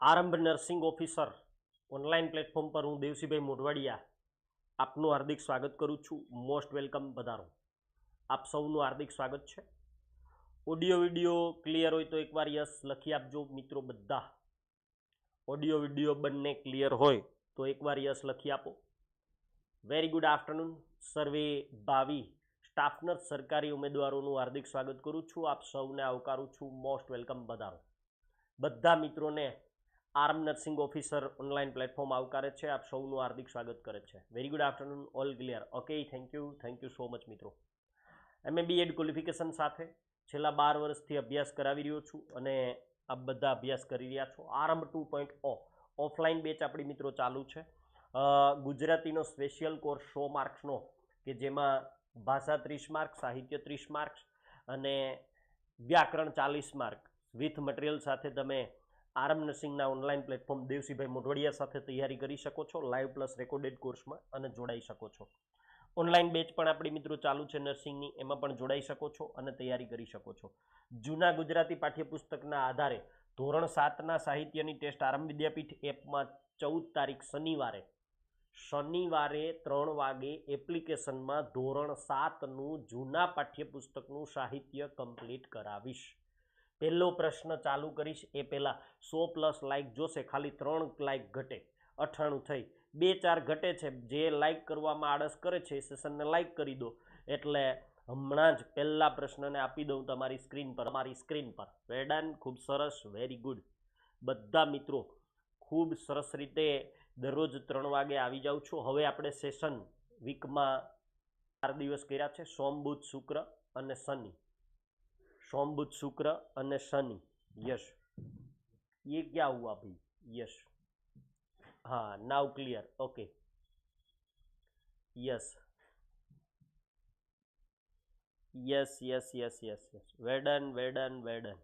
આરંભ nursing officer online platform પર હું દેવસીભાઈ મોઢવાડિયા આપનું હાર્દિક સ્વાગત કરું છું. મોસ્ટ વેલકમ વધારો આપ સૌનું હાર્દિક સ્વાગત છે. ઓડિયો વીડિયો ક્લિયર હોય તો એકવાર યસ લખી આપજો મિત્રો બધા. ઓડિયો વીડિયો બંને ક્લિયર હોય તો એકવાર યસ લખી આપો. Very good afternoon. સર્વે ભાવિ સ્ટાફ નર્સ સરકારી ઉમેદવારોનું હાર્દિક સ્વાગત કરું છું. આપ સૌને આવકારું છું. મોસ્ટ વેલકમ વધારો બધા મિત્રોને Aarambh nursing officer online platform આવકારે છે. આપ સૌનું હાર્દિક સ્વાગત કરે છે. Very good afternoon all clear okay thank you thank you so much મિત્રો. એમ બી એડ ક્વોલિફિકેશન સાથે છેલ્લા બાર વર્ષથી અભ્યાસ કરાવી રહ્યો છું અને આપ બધા અભ્યાસ કરી રહ્યા છો. Aarambh two point O. Offline batch આપણી મિત્રો ચાલુ છે. ગુજરાતીનો સ્પેશિયલ કોર્સ સો માર્ક્સનો કે જેમાં ભાષા ત્રીસ માર્ક સાહિત્ય ત્રીસ માર્ક્સ અને વ્યાકરણ ચાલીસ માર્ક વિથ મટીરિયલ સાથે તમે આરમ નર્સિંગના ઓનલાઈન પ્લેટફોર્મ દેવસીભાઈ મોઢવાડિયા સાથે તૈયારી કરી શકો છો, લાઈવ પ્લસ રેકોર્ડેડ કોર્સમાં અને જોડાઈ શકો છો. ઓનલાઈન બેચ પણ આપણી મિત્રો ચાલુ છે નર્સિંગની, એમાં પણ જોડાઈ શકો છો અને તૈયારી કરી શકો છો. જૂના ગુજરાતી પાઠ્યપુસ્તકના આધારે ધોરણ સાતના સાહિત્યની ટેસ્ટ આરંભ વિદ્યાપીઠ એપમાં ચૌદ તારીખ શનિવારે શનિવારે ત્રણ વાગે એપ્લિકેશનમાં ધોરણ સાતનું જૂના પાઠ્યપુસ્તકનું સાહિત્ય કમ્પ્લીટ કરાવીશ. પહેલો પ્રશ્ન ચાલુ કરીશ. એ પહેલાં સો પ્લસ લાઇક જોશે, ખાલી ત્રણ લાઇક ઘટે. અઠાણું થઈ. બે ચાર ઘટે છે. જે લાઇક કરવામાં આળસ કરે છે, એ સેશનને લાઇક કરી દો. એટલે હમણાં જ પહેલા પ્રશ્નને આપી દઉં તમારી સ્ક્રીન પર અમારી સ્ક્રીન પર. વેડન ખૂબ સરસ. વેરી ગુડ બધા મિત્રો, ખૂબ સરસ રીતે દરરોજ ત્રણ વાગે આવી જાઉં છું. હવે આપણે સેશન વીકમાં ચાર દિવસ કર્યા છે. સોમ, બુધ, શુક્ર અને શનિ. सोम बुध शुक्र અને શનિ યસ ये क्या हुआ भाई यस हाँ now clear okay yes yes yes yes yes yes well done well done well done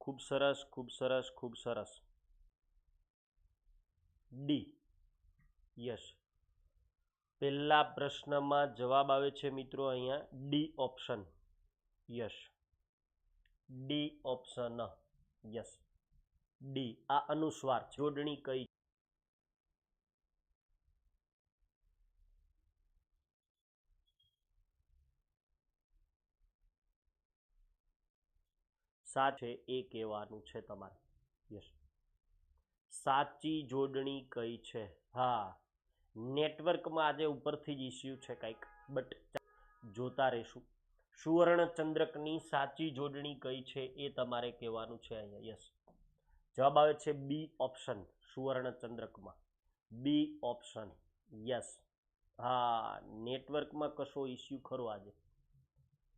ખૂબ સરસ ખૂબ સરસ ખૂબ સરસ ડી યસ પહેલા પ્રશ્નમાં જવાબ આવે છે મિત્રો અહીંયા D option yes D option. Yes. D, આ અનુસ્વાર જોડણી કઈ સાચે એ કહેવાનું છે તમારે. યસ. સાચી જોડણી કઈ છે? હા. નેટવર્કમાં આજે ઉપરથી જ ઇસ્યુ છે કંઈક, બટ જોતા રહેશું. સુવર્ણચંદ્રકની સાચી જોડણી કઈ છે એ તમારે કહેવાનું છે અહીંયા યસ જવાબ આવે છે બી ઓપ્શન, સુવર્ણચંદ્રકમાં. બી ઓપ્શન યસ હા, નેટવર્કમાં કશો ઇસ્યુ ખરો આજે?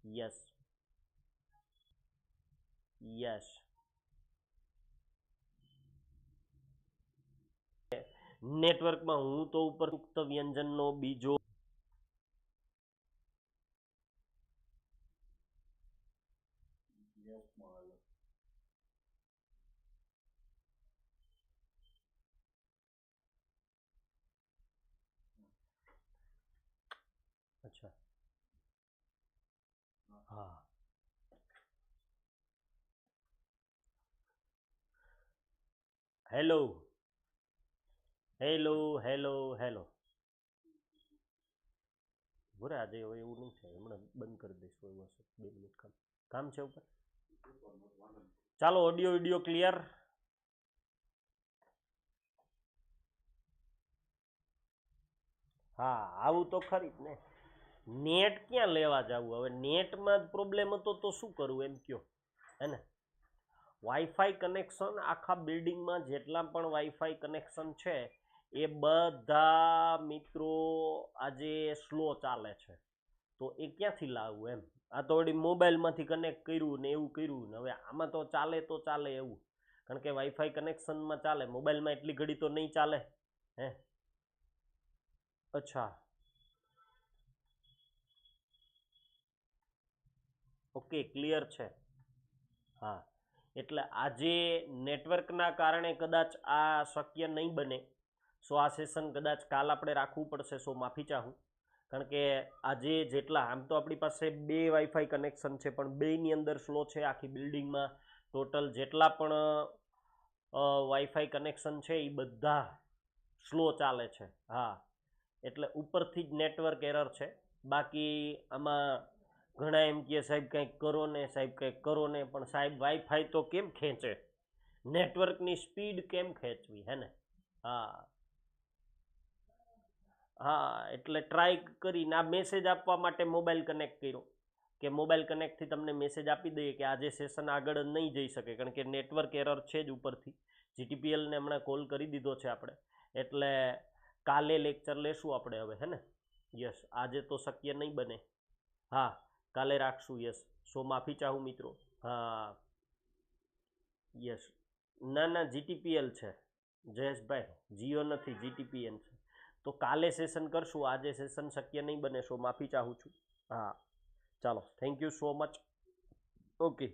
યસ યસ નેટવર્કમાં હું તો ઉપર ઉક્ત વ્યંજનનો બીજો અચ્છા હા હેલો હેલો હેલો હેલો બોરે, આજે હવે એવું નહીં થાય. હમણાં બંધ કરી દઈશું એવું હશે બે મિનિટ કામ કામ છે ઉપર? ચાલો ઓડિયો વિડિયો ક્લિયર હા, આવું તો ખરી જ ને. નેટ ક્યાં લેવા જવું? હવે નેટમાં જ પ્રોબ્લેમ હતો તો શું કરવું એમ કયો? હે ને? વાઈફાઈ કનેક્શન આખા બિલ્ડિંગમાં જેટલા પણ વાઈફાઈ કનેક્શન છે, એ બધા મિત્રો આજે સ્લો ચાલે છે. તો એ ક્યાંથી લાવવું એમ? આ તો વળી મોબાઈલમાંથી કનેક્ટ કર્યું ને એવું કર્યું ને હવે આમાં તો ચાલે તો ચાલે એવું. કારણ કે વાઈફાઈ કનેક્શનમાં ચાલે, મોબાઈલમાં એટલી ઘડી તો નહીં ચાલે, હે? અચ્છા. ઓકે, ક્લિયર છે. હા. એટલે આજે નેટવર્કના કારણે કદાચ આ શક્ય નહીં બને, સો આ સેશન કદાચ કાલ આપણે રાખવું પડશે, સો માફી ચાહું. કારણ કે આજે જેટલા, આમ તો આપણી પાસે બે વાઈફાઈ કનેક્શન છે, પણ બેની અંદર સ્લો છે આખી બિલ્ડિંગમાં ટોટલ જેટલા પણ વાઈફાઈ કનેક્શન છે એ બધા સ્લો ચાલે છે. હા. એટલે ઉપરથી જ નેટવર્ક એરર છે. બાકી આમાં ઘણા એમ કહે સાહેબ કંઈક કરો ને, સાહેબ કંઈક કરો ને, પણ સાહેબ વાઈફાઈ તો કેમ ખેંચે? નેટવર્કની સ્પીડ કેમ ખેંચવી, હે ને? હા. હા, એટલે ટ્રાય કરીને આ મેસેજ આપવા માટે મોબાઈલ કનેક્ટ કર્યો. કે મોબાઈલ કનેક્ટથી તમને મેસેજ આપી દઈએ કે આજે સેશન આગળ નહીં જઈ શકે, કારણ કે નેટવર્ક એરર છે જ ઉપરથી. જીટીપીએલને હમણાં કોલ કરી દીધો છે આપણે. એટલે કાલે લેક્ચર લેશું આપણે હવે, હે ને? યસ આજે તો શક્ય નહીં બને. હા, કાલે રાખશું યસ સો માફી ચાહું મિત્રો. હા. યસ ના ના જીટીપીએલ છે. જયેશભાઈ, જીઓ નથી જીટીપીએલ છે. તો કાલે સેશન કરશું, આજે સેશન શક્ય નહીં બને સો માફી ચાહું છું. હા, ચાલો thank you so much okay